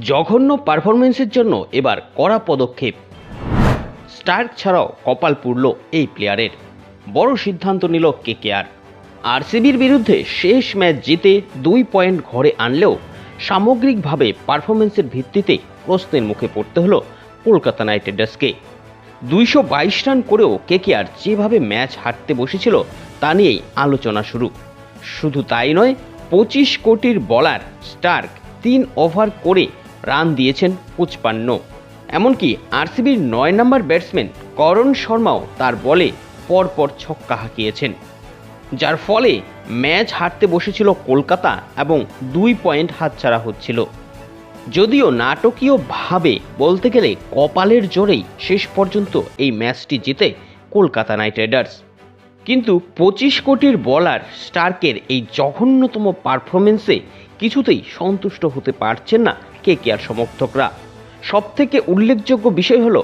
জঘন্য পারফরমেন্সের জন্য এবার কড়া পদক্ষেপ। স্টার্ক ছাড়াও কপাল পুড়ল এই প্লেয়ারের। বড় সিদ্ধান্ত নিল কেকেআর। আরসিবির বিরুদ্ধে শেষ ম্যাচ জিতে দুই পয়েন্ট ঘরে আনলেও সামগ্রিকভাবে পারফরমেন্সের ভিত্তিতে প্রশ্নের মুখে পড়তে হলো কলকাতা নাইট রাইডার্সকে দুইশো বাইশ রান করেও কেকেআর যেভাবে ম্যাচ হারতে বসেছিল, তা নিয়েই আলোচনা শুরু। শুধু তাই নয়, পঁচিশ কোটির বলার স্টার্ক তিন ওভার করে রান দিয়েছেন পঁচপান্ন এমনকি আরসিবির নয় নম্বর ব্যাটসম্যান করণ শর্মাও তার বলে পরপর ছক্কা হাঁকিয়েছেন। যার ফলে ম্যাচ হারতে বসেছিল কলকাতা এবং দুই পয়েন্ট হাতছাড়া হচ্ছিল। যদিও নাটকীয়ভাবে বলতে গেলে কপালের জোরেই শেষ পর্যন্ত এই ম্যাচটি জিতে কলকাতা নাইট রাইডার্স। কিন্তু পঁচিশ কোটির বলার স্টার্কের এই জঘন্যতম পারফরমেন্সে কিছুতেই সন্তুষ্ট হতে পারছেন না কে কেয়ার সমর্থকরা? সবথেকে উল্লেখযোগ্য বিষয় হলো,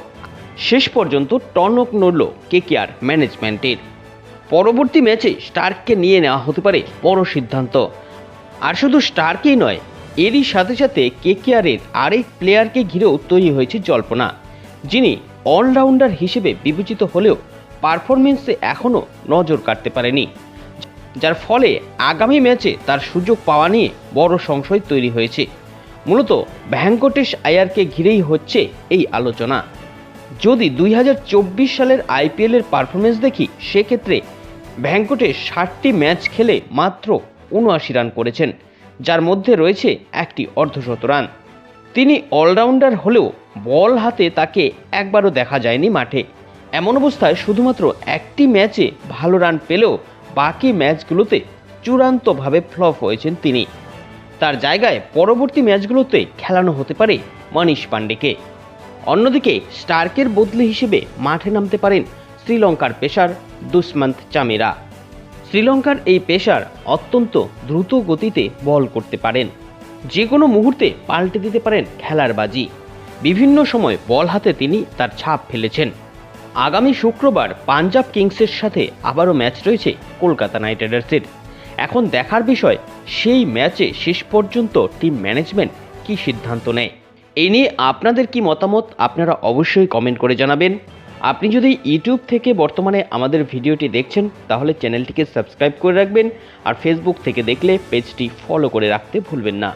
শেষ পর্যন্ত টনক নড়ল কে কেয়ার ম্যানেজমেন্টের। পরবর্তী ম্যাচে স্টার্ককে নিয়ে নেওয়া হতে পারে বড় সিদ্ধান্ত। আর শুধু স্টারকেই নয়, এরই সাথে সাথে কেকেআরের আরেক প্লেয়ারকে ঘিরেও তৈরি হয়েছে জল্পনা, যিনি অলরাউন্ডার হিসেবে বিবেচিত হলেও পারফরমেন্সে এখনও নজর কাটতে পারেনি, যার ফলে আগামী ম্যাচে তার সুযোগ পাওয়া নিয়ে বড় সংশয় তৈরি হয়েছে। মূলত ভ্যাঙ্কটেশ আয়ারকে ঘিরেই হচ্ছে এই আলোচনা। যদি দুই হাজার চব্বিশ সালের আইপিএলের পারফরমেন্স দেখি, সেক্ষেত্রে ভ্যাঙ্কটেশ ষাটটি ম্যাচ খেলে মাত্র উনআশি রান করেছেন, যার মধ্যে রয়েছে একটি অর্ধশত রান। তিনি অলরাউন্ডার হলেও বল হাতে তাকে একবারও দেখা যায়নি মাঠে। এমন অবস্থায় শুধুমাত্র একটি ম্যাচে ভালো রান পেলেও বাকি ম্যাচগুলোতে চূড়ান্তভাবে ফ্লপ হয়েছেন তিনি। তার জায়গায় পরবর্তী ম্যাচগুলোতে খেলানো হতে পারে মনীষ পাণ্ডেকে অন্যদিকে স্টার্কের বদলি হিসেবে মাঠে নামতে পারেন শ্রীলঙ্কার পেশার দুষ্মন্ত চামেরা। শ্রীলঙ্কার এই পেশার অত্যন্ত দ্রুত গতিতে বল করতে পারেন। যে কোনো মুহূর্তে পাল্টে দিতে পারেন খেলার বাজি বিভিন্ন সময় বল হাতে তিনি তার ছাপ ফেলেছেন। আগামী শুক্রবার পাঞ্জাব কিংসের সাথে আবারও ম্যাচ রয়েছে কলকাতা নাইট রাইডার্সের। এখন দেখার বিষয়, সেই ম্যাচে শেষ পর্যন্ত টিম ম্যানেজমেন্ট কি সিদ্ধান্ত নেয়? এই নিয়ে আপনাদের কি মতামত? আপনারা অবশ্যই কমেন্ট করে জানাবেন। আপনি যদি ইউটিউব থেকে বর্তমানে আমাদের ভিডিওটি দেখছেন, তাহলে চ্যানেলটিকে সাবস্ক্রাইব করে রাখবেন আর ফেসবুক থেকে দেখলে পেজটি ফলো করে রাখতে ভুলবেন না।